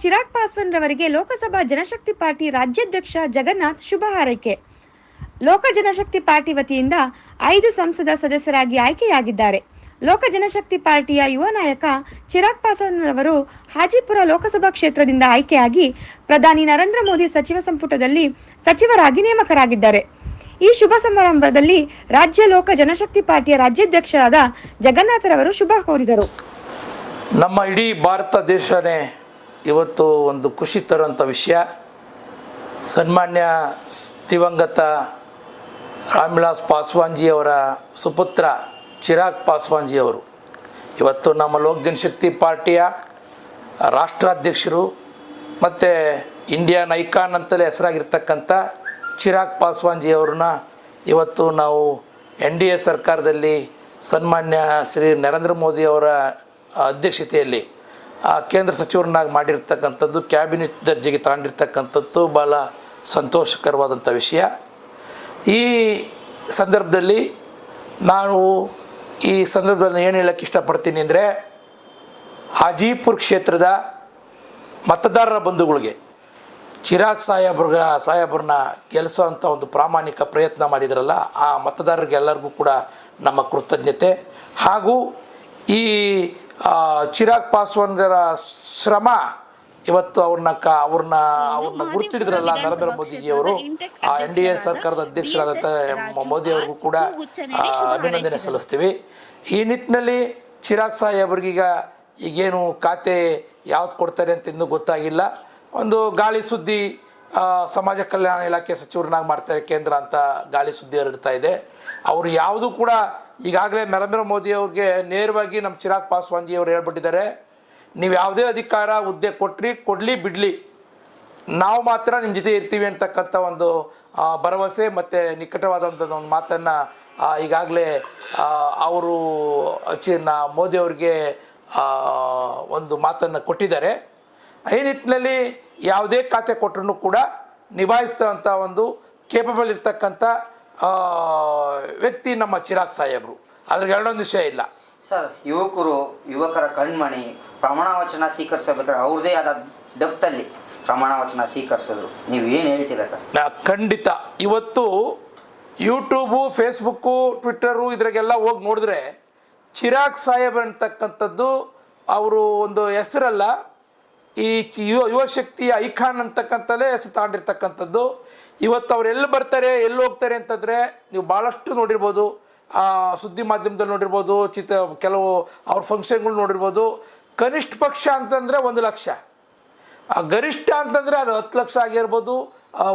ಚಿರಾಗ್ ಪಾಸ್ವಾನ್ ರವರಿಗೆ ಲೋಕಸಭಾ ಜನಶಕ್ತಿ ಪಾರ್ಟಿ ರಾಜ್ಯಾಧ್ಯಕ್ಷ ಜಗನ್ನಾಥ್ ಶುಭ ಹಾರೈಕೆ. ಲೋಕ ಜನಶಕ್ತಿ ಪಾರ್ಟಿ ವತಿಯಿಂದ ಐದು ಸಂಸದ ಸದಸ್ಯರಾಗಿ ಆಯ್ಕೆಯಾಗಿದ್ದಾರೆ. ಲೋಕ ಜನಶಕ್ತಿ ಪಾರ್ಟಿಯ ಯುವ ನಾಯಕ ಚಿರಾಗ್ ಪಾಸ್ವಾನ್ ರವರು ಹಾಜಿಪುರ ಲೋಕಸಭಾ ಕ್ಷೇತ್ರದಿಂದ ಆಯ್ಕೆಯಾಗಿ ಪ್ರಧಾನಿ ನರೇಂದ್ರ ಮೋದಿ ಸಚಿವ ಸಂಪುಟದಲ್ಲಿ ಸಚಿವರಾಗಿ ನೇಮಕರಾಗಿದ್ದಾರೆ. ಈ ಶುಭ ಸಮಾರಂಭದಲ್ಲಿ ರಾಜ್ಯ ಲೋಕ ಜನಶಕ್ತಿ ಪಾರ್ಟಿಯ ರಾಜ್ಯಾಧ್ಯಕ್ಷರಾದ ಜಗನ್ನಾಥರವರು ಶುಭ ಕೋರಿದರು. ನಮ್ಮ ಇಡೀ ಭಾರತ ದೇಶನೇ ಇವತ್ತು ಒಂದು ಖುಷಿ ತರುವಂಥ ವಿಷಯ. ಸನ್ಮಾನ್ಯ ದಿವಂಗತ ರಾಮ್ವಿಲಾಸ್ ಪಾಸ್ವಾನ್ಜಿಯವರ ಸುಪುತ್ರ ಚಿರಾಗ್ ಪಾಸ್ವಾನ್ಜಿಯವರು ಇವತ್ತು ನಮ್ಮ ಲೋಕ್ ಜನಶಕ್ತಿ ಪಾರ್ಟಿಯ ರಾಷ್ಟ್ರಾಧ್ಯಕ್ಷರು ಮತ್ತು ಇಂಡಿಯಾ ನೈಕಾನ್ ಅಂತಲೇ ಹೆಸರಾಗಿರ್ತಕ್ಕಂಥ ಚಿರಾಗ್ ಪಾಸ್ವಾನ್ಜಿಯವ್ರನ್ನ ಇವತ್ತು ನಾವು ಎನ್ ಡಿ ಎ ಸರ್ಕಾರದಲ್ಲಿ ಸನ್ಮಾನ್ಯ ಶ್ರೀ ನರೇಂದ್ರ ಮೋದಿ ಅವರ ಅಧ್ಯಕ್ಷತೆಯಲ್ಲಿ ಆ ಕೇಂದ್ರ ಸಚಿವರನ್ನಾಗಿ ಮಾಡಿರ್ತಕ್ಕಂಥದ್ದು, ಕ್ಯಾಬಿನೆಟ್ ದರ್ಜೆಗೆ ತಗೊಂಡಿರ್ತಕ್ಕಂಥದ್ದು ಭಾಳ ಸಂತೋಷಕರವಾದಂಥ ವಿಷಯ. ಈ ಸಂದರ್ಭದಲ್ಲಿ ನಾನು ಈ ಸಂದರ್ಭದಲ್ಲಿ ಏನು ಹೇಳೋಕ್ಕೆ ಇಷ್ಟಪಡ್ತೀನಿ ಅಂದರೆ, ಹಾಜೀಪುರ್ ಕ್ಷೇತ್ರದ ಮತದಾರರ ಬಂಧುಗಳಿಗೆ ಚಿರಾಗ್ ಸಾಹೇಬ್ರ, ಸಾಹೇಬ್ರನ್ನ ಗೆಲ್ಲಿಸೋವಂಥ ಒಂದು ಪ್ರಾಮಾಣಿಕ ಪ್ರಯತ್ನ ಮಾಡಿದ್ರಲ್ಲ, ಆ ಮತದಾರರಿಗೆಲ್ಲರಿಗೂ ಕೂಡ ನಮ್ಮ ಕೃತಜ್ಞತೆ. ಹಾಗೂ ಈ ಚಿರಾಗ್ ಪಾಸ್ವಾನ್ರ ಶ್ರಮ ಇವತ್ತು ಅವ್ರನ್ನ ಕ ಅವ್ರನ್ನ ಅವ್ರನ್ನ ಗುರುತಿಡಿದ್ರಲ್ಲ ನರೇಂದ್ರ ಮೋದಿಜಿಯವರು ಆ ಎನ್ ಡಿ ಎ ಸರ್ಕಾರದ ಅಧ್ಯಕ್ಷರಾದಂಥ ಮೋದಿ ಅವ್ರಿಗೂ ಕೂಡ ಅಭಿನಂದನೆ ಸಲ್ಲಿಸ್ತೀವಿ. ಈ ನಿಟ್ಟಿನಲ್ಲಿ ಚಿರಾಗ್ ಸಾಹೇಬ್ರಿಗೀಗ ಈಗೇನು ಖಾತೆ ಯಾವ್ದು ಕೊಡ್ತಾರೆ ಅಂತ ಇನ್ನೂ ಗೊತ್ತಾಗಿಲ್ಲ. ಒಂದು ಗಾಳಿ ಸುದ್ದಿ ಸಮಾಜ ಕಲ್ಯಾಣ ಇಲಾಖೆ ಸಚಿವರನ್ನಾಗಿ ಮಾಡ್ತಾರೆ ಕೇಂದ್ರ ಅಂತ ಗಾಳಿ ಸುದ್ದಿ ಹರಡ್ತಾ ಇದೆ. ಅವರು ಯಾವುದು ಕೂಡ ಈಗಾಗಲೇ ನರೇಂದ್ರ ಮೋದಿ ಅವ್ರಿಗೆ ನೇರವಾಗಿ ನಮ್ಮ ಚಿರಾಗ್ ಪಾಸ್ವಾನ್ಜಿ ಅವರು ಹೇಳ್ಬಿಟ್ಟಿದ್ದಾರೆ, ನೀವು ಯಾವುದೇ ಅಧಿಕಾರ ಹುದ್ದೆ ಕೊಟ್ರಿ, ಕೊಡಲಿ ಬಿಡಲಿ. ನಾವು ಮಾತ್ರ ನಿಮ್ಮ ಜೊತೆ ಇರ್ತೀವಿ ಅಂತಕ್ಕಂಥ ಒಂದು ಭರವಸೆ ಮತ್ತು ನಿಕಟವಾದಂಥ ಒಂದು ಮಾತನ್ನು ಈಗಾಗಲೇ ಅವರು, ಚಿನ್ನ ಮೋದಿ ಅವ್ರಿಗೆ ಒಂದು ಮಾತನ್ನು ಕೊಟ್ಟಿದ್ದಾರೆ. ಈ ನಿಟ್ಟಿನಲ್ಲಿ ಯಾವುದೇ ಖಾತೆ ಕೊಟ್ಟರು ಕೂಡ ನಿಭಾಯಿಸ್ತಂಥ ಒಂದು ಕೇಪಬಲ್ ಇರ್ತಕ್ಕಂಥ ವ್ಯಕ್ತಿ ನಮ್ಮ ಚಿರಾಗ್ ಸಾಹೇಬರು. ಅದ್ರಿಗೆ ಎರಡೊಂದು ವಿಷಯ ಇಲ್ಲ. ಸರ್ ಯುವಕರು ಯುವಕರ ಕಣ್ಮಣಿ ಪ್ರಮಾಣ ವಚನ ಸ್ವೀಕರಿಸಬೇಕಾದ್ರೆ ಅವ್ರದೇ ಆದ ಡಬ್ತಲ್ಲಿ ಪ್ರಮಾಣ ವಚನ ಸ್ವೀಕರಿಸಿದ್ರು. ನೀವು ಏನು ಹೇಳ್ತೀರಾ ಸರ್? ನಾ ಖಂಡಿತ. ಇವತ್ತು ಯೂಟ್ಯೂಬು ಫೇಸ್ಬುಕ್ಕು ಟ್ವಿಟ್ಟರು ಇದ್ರಾಗೆಲ್ಲ ಹೋಗಿ ನೋಡಿದ್ರೆ ಚಿರಾಗ್ ಸಾಹೇಬ್ ಅಂತಕ್ಕಂಥದ್ದು ಅವರು ಒಂದು ಹೆಸರಲ್ಲ. ಈ ಯುವ ಯುವಶಕ್ತಿಯ ಐಖಾನ್ ಅಂತಕ್ಕಂಥಲ್ಲೇ ಹೆಸರು ತಗೊಂಡಿರ್ತಕ್ಕಂಥದ್ದು ಇವತ್ತು ಅವ್ರು ಎಲ್ಲಿ ಬರ್ತಾರೆ, ಎಲ್ಲಿ ಹೋಗ್ತಾರೆ ಅಂತಂದರೆ ನೀವು ಭಾಳಷ್ಟು ನೋಡಿರ್ಬೋದು. ಸುದ್ದಿ ಮಾಧ್ಯಮದಲ್ಲಿ ನೋಡಿರ್ಬೋದು ಚಿತ್ರ ಕೆಲವು ಅವ್ರ ಫಂಕ್ಷನ್ಗಳು ನೋಡಿರ್ಬೋದು. ಕನಿಷ್ಠ ಪಕ್ಷ ಅಂತಂದರೆ ಒಂದು ಲಕ್ಷ. ಗರಿಷ್ಠ ಅಂತಂದರೆ ಅದು ಹತ್ತು ಲಕ್ಷ ಆಗಿರ್ಬೋದು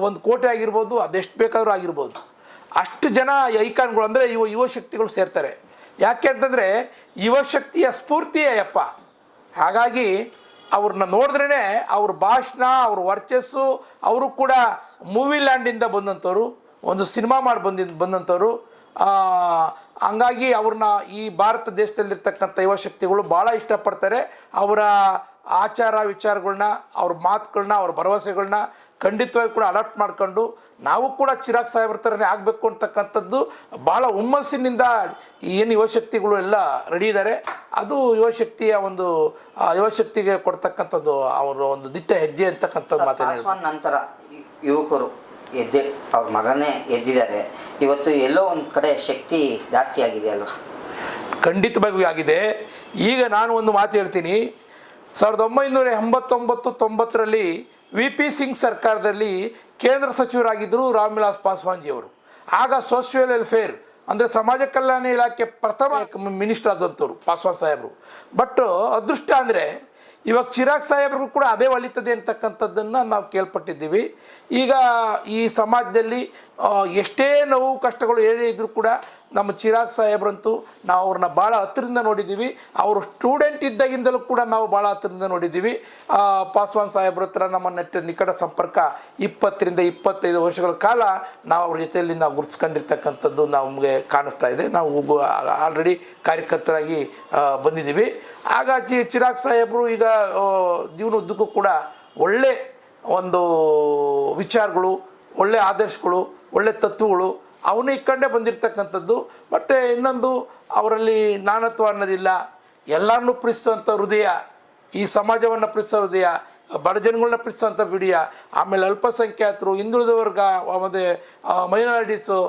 ಒಂದು ಕೋಟಿ ಆಗಿರ್ಬೋದು, ಅದೆಷ್ಟು ಬೇಕಾದರೂ ಆಗಿರ್ಬೋದು. ಅಷ್ಟು ಜನ ಐಕಾನ್ಗಳು ಅಂದರೆ ಇವ ಯುವಶಕ್ತಿಗಳು ಸೇರ್ತಾರೆ. ಯಾಕೆ ಅಂತಂದರೆ ಯುವಶಕ್ತಿಯ ಸ್ಫೂರ್ತಿಯೇ ಅಪ್ಪ ಹಾಗಾಗಿ ಅವ್ರನ್ನ ನೋಡಿದ್ರೇ ಅವ್ರ ಭಾಷಣ, ಅವ್ರ ವರ್ಚಸ್ಸು, ಅವರು ಕೂಡ ಮೂವಿ ಲ್ಯಾಂಡಿಂದ ಬಂದಂಥವ್ರು, ಒಂದು ಸಿನಿಮಾ ಮಾಡಿ ಬಂದಿದ್ದು ಬಂದಂಥವ್ರು. ಹಂಗಾಗಿ ಅವ್ರನ್ನ ಈ ಭಾರತ ದೇಶದಲ್ಲಿರ್ತಕ್ಕಂಥ ಯುವಶಕ್ತಿಗಳು ಭಾಳ ಇಷ್ಟಪಡ್ತಾರೆ. ಅವರ ಆಚಾರ ವಿಚಾರಗಳನ್ನ ಅವ್ರ ಮಾತುಗಳನ್ನ ಅವ್ರ ಭರವಸೆಗಳನ್ನ ಖಂಡಿತವಾಗಿ ಕೂಡ ಅಡಾಪ್ಟ್ ಮಾಡ್ಕೊಂಡು ನಾವು ಕೂಡ ಚಿರಾಗ್ ಸಾಹೇಬ್ರ ಥರನೇ ಆಗಬೇಕು ಅಂತಕ್ಕಂಥದ್ದು ಭಾಳ ಹುಮ್ಮಸ್ಸಿನಿಂದ ಏನು ಯುವಶಕ್ತಿಗಳು ಎಲ್ಲ ರೆಡಿ ಇದ್ದಾರೆ ಅದು ಯುವಶಕ್ತಿಯ ಒಂದು ಆ, ಯುವಶಕ್ತಿಗೆ ಕೊಡ್ತಕ್ಕಂಥದ್ದು ಅವರು ಒಂದು ದಿಟ್ಟ ಹೆಜ್ಜೆ ಅಂತಕ್ಕಂಥದ್ದು ಪಾಸ್ವಾನ್ ನಂತರ ಯುವಕರು ಎದ್ದೆ ಅವ್ರ ಮಗನೇ ಎದ್ದಿದ್ದಾರೆ. ಇವತ್ತು ಎಲ್ಲೋ ಒಂದು ಕಡೆ ಶಕ್ತಿ ಜಾಸ್ತಿ ಆಗಿದೆ ಅಲ್ವಾ? ಖಂಡಿತವಾಗಿ ಆಗಿದೆ. ಈಗ ನಾನು ಒಂದು ಮಾತು ಹೇಳ್ತೀನಿ. ಸಾವಿರದ ಒಂಬೈನೂರ ಎಂಬತ್ತೊಂಬತ್ತು ತೊಂಬತ್ತರಲ್ಲಿ ವಿ ಪಿ ಸಿಂಗ್ ಸರ್ಕಾರದಲ್ಲಿ ಕೇಂದ್ರ ಸಚಿವರಾಗಿದ್ದರು ರಾಮ್ವಿಲಾಸ್ ಪಾಸ್ವಾನ್ಜಿಯವರು. ಆಗ ಸೋಷಿಯಲ್ ವೆಲ್ಫೇರ್ ಅಂದರೆ ಸಮಾಜ ಕಲ್ಯಾಣ ಇಲಾಖೆ ಪ್ರಥಮ ಮಿನಿಸ್ಟರ್ ಆದಂಥವ್ರು ಪಾಸ್ವಾನ್ ಸಾಹೇಬರು. ಬಟ್ ಅದೃಷ್ಟ ಅಂದರೆ ಇವಾಗ ಚಿರಾಗ್ ಸಾಹೇಬ್ರಿಗೂ ಕೂಡ ಅದೇ ಒಲಿತದೆ ಅಂತಕ್ಕಂಥದ್ದನ್ನು ನಾವು ಕೇಳ್ಪಟ್ಟಿದ್ದೀವಿ. ಈಗ ಈ ಸಮಾಜದಲ್ಲಿ ಎಷ್ಟೇ ನೋವು ಕಷ್ಟಗಳು ಏನೇ ಇದ್ದರೂ ಕೂಡ ನಮ್ಮ ಚಿರಾಗ್ ಸಾಹೇಬ್ರಂತೂ ನಾವು ಅವ್ರನ್ನ ಭಾಳ ಹತ್ತಿರದಿಂದ ನೋಡಿದ್ದೀವಿ. ಅವರು ಸ್ಟೂಡೆಂಟ್ ಇದ್ದಾಗಿಂದಲೂ ಕೂಡ ನಾವು ಭಾಳ ಹತ್ತಿರದಿಂದ ನೋಡಿದ್ದೀವಿ. ಪಾಸ್ವಾನ್ ಸಾಹೇಬ್ರ ಹತ್ರ ನಮ್ಮ ನೆಟ್ಟ ನಿಕಟ ಸಂಪರ್ಕ ಇಪ್ಪತ್ತರಿಂದ ಇಪ್ಪತ್ತೈದು ವರ್ಷಗಳ ಕಾಲ ನಾವು ಅವ್ರ ಜೊತೆಯಲ್ಲಿ ನಾವು ಗುರುತಿಸ್ಕೊಂಡಿರ್ತಕ್ಕಂಥದ್ದು ನಮಗೆ ಕಾಣಿಸ್ತಾ ಇದೆ. ನಾವು ಆಲ್ರೆಡಿ ಕಾರ್ಯಕರ್ತರಾಗಿ ಬಂದಿದ್ದೀವಿ. ಆಗ ಚಿ ಚಿರಾಗ್ ಸಾಹೇಬರು ಈಗ ಜೀವನ ಜೀವನದುದ್ದಕ್ಕೂ ಕೂಡ ಒಳ್ಳೆ ಒಂದು ವಿಚಾರಗಳು, ಒಳ್ಳೆ ಆದರ್ಶಗಳು, ಒಳ್ಳೆ ತತ್ವಗಳು ಅವನು ಇಕ್ಕಂಡೇ ಬಂದಿರತಕ್ಕಂಥದ್ದು, ಮತ್ತು ಇನ್ನೊಂದು, ಅವರಲ್ಲಿ ನಾನತ್ವ ಅನ್ನೋದಿಲ್ಲ. ಎಲ್ಲರನ್ನು ಪ್ರೀತಿಸುವಂಥ ಹೃದಯ, ಈ ಸಮಾಜವನ್ನು ಪ್ರೀತಿಸೋ ಹೃದಯ, ಬಡ ಜನಗಳನ್ನ ಪ್ರೀತಿಸುವಂಥ ಬಿಡಿಯ, ಆಮೇಲೆ ಅಲ್ಪಸಂಖ್ಯಾತರು, ಹಿಂದುಳಿದ ವರ್ಗ ಮತ್ತು ಮೈನಾರಿಟೀಸು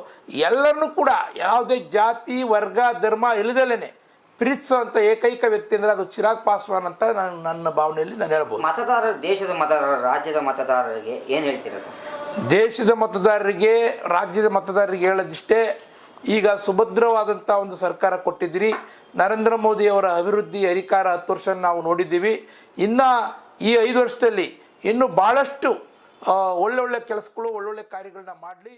ಎಲ್ಲರನ್ನೂ ಕೂಡ ಯಾವುದೇ ಜಾತಿ, ವರ್ಗ, ಧರ್ಮ ಇಲ್ಲದಲೇ ಪ್ರೀತಿಸುವಂಥ ಏಕೈಕ ವ್ಯಕ್ತಿ ಅಂದರೆ ಅದು ಚಿರಾಗ್ ಪಾಸ್ವಾನ್ ಅಂತ ನಾನು ನನ್ನ ಭಾವನೆಯಲ್ಲಿ ನಾನು ಹೇಳ್ಬೋದು. ಮತದಾರರು ದೇಶದ ಮತದಾರರು ರಾಜ್ಯದ ಮತದಾರರಿಗೆ ಏನು ಹೇಳ್ತೀರಾ ಸರ್? ದೇಶದ ಮತದಾರರಿಗೆ ರಾಜ್ಯದ ಮತದಾರರಿಗೆ ಹೇಳೋದಿಷ್ಟೇ ಈಗ ಸುಭದ್ರವಾದಂಥ ಒಂದು ಸರ್ಕಾರ ಕೊಟ್ಟಿದ್ದೀರಿ. ನರೇಂದ್ರ ಮೋದಿಯವರ ಅಭಿವೃದ್ಧಿ ಅಧಿಕಾರ ಹತ್ತು ವರ್ಷ ನಾವು ನೋಡಿದ್ದೀವಿ. ಇನ್ನು ಈ ಐದು ವರ್ಷದಲ್ಲಿ ಇನ್ನೂ ಭಾಳಷ್ಟು ಒಳ್ಳೊಳ್ಳೆ ಕೆಲಸಗಳು ಒಳ್ಳೊಳ್ಳೆ ಕಾರ್ಯಗಳನ್ನ ಮಾಡಲಿ.